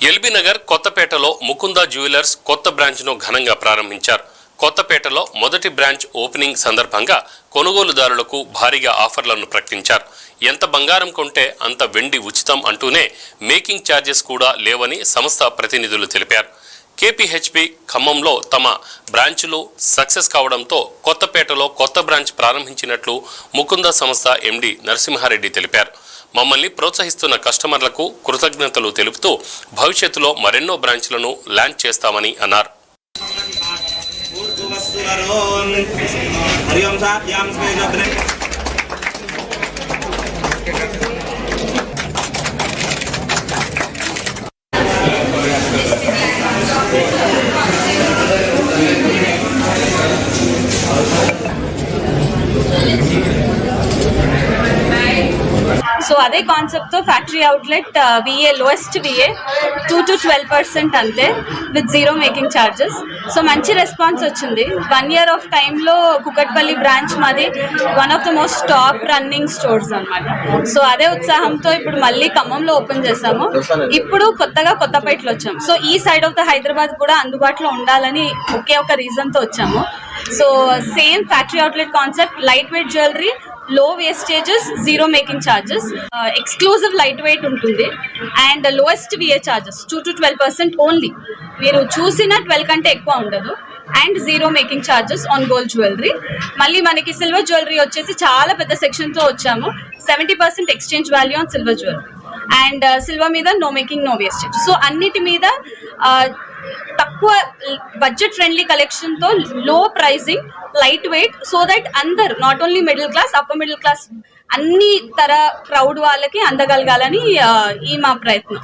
LB Nagar కొత్తపేటలో Mukunda jewellers కొత్త బ్రాంచ్ను ఘనంగా ప్రారంభించారు. కొత్తపేటలో మొదటి బ్రాంచ్ ఓపెనింగ్ సందర్భంగా కొనుగోలుదారులకు భారీగా ఆఫర్లను ప్రకటించారు. ఎంత బంగారం కొంటే అంత వెండి ఉచితం అంటూనే మేకింగ్ ఛార్జెస్ కూడా లేవని సంస్థ ప్రతినిధులు తెలిపారు. కేపీహెచ్పి ఖమ్మంలో తమ బ్రాంచులు సక్సెస్ కావడంతో కొత్తపేటలో కొత్త బ్రాంచ్ ప్రారంభించినట్లు ముకుంద సంస్థ ఎండి నరసింహారెడ్డి తెలిపారు. మమ్మల్ని ప్రోత్సహిస్తున్న కస్టమర్లకు కృతజ్ఞతలు తెలుపుతూ భవిష్యత్తులో మరెన్నో బ్రాంచ్లను లాంచ్ చేస్తామని అన్నారు. హరి ఓం సాభ్యాం సో అదే కాన్సెప్ట్తో factory outlet VA lowest VA two to twelve percent అంతే with zero making charges so మంచి రెస్పాన్స్ వచ్చింది. వన్ ఇయర్ ఆఫ్ టైంలో కుకట్పల్లి బ్రాంచ్ మాది one of the most top running stores అనమాట సో అదే ఉత్సాహంతో ఇప్పుడు మళ్ళీ ఖమ్మంలో ఓపెన్ చేసాము ఇప్పుడు కొత్తగా కొత్తపేటలో వచ్చాము. సో ఈ సైడ్ ఆఫ్ ద హైదరాబాద్ కూడా అందుబాటులో ఉండాలని ఒకే ఒక రీజన్తో వచ్చాము. So same factory outlet concept light weight jewellery లో wastages zero making charges exclusive light weight ఉంటుంది. And lowest VA charges two to twelve percent only మీరు చూసిన ట్వెల్వ్ కంటే ఎక్కువ ఉండదు. And zero making charges on gold jewellery మళ్ళీ మనకి silver jewellery వచ్చేసి చాలా పెద్ద సెక్షన్తో వచ్చాము. Seventy percent exchange value on silver jewellery and silver మీద no making no wastage so అన్నిటి మీద తక్కువ budget friendly కలెక్షన్తో low pricing light weight so that అందరు not only middle class upper middle class అన్ని తర క్రౌడ్ వాళ్ళకి అందగలగాలని ఈ మా ప్రయత్నం.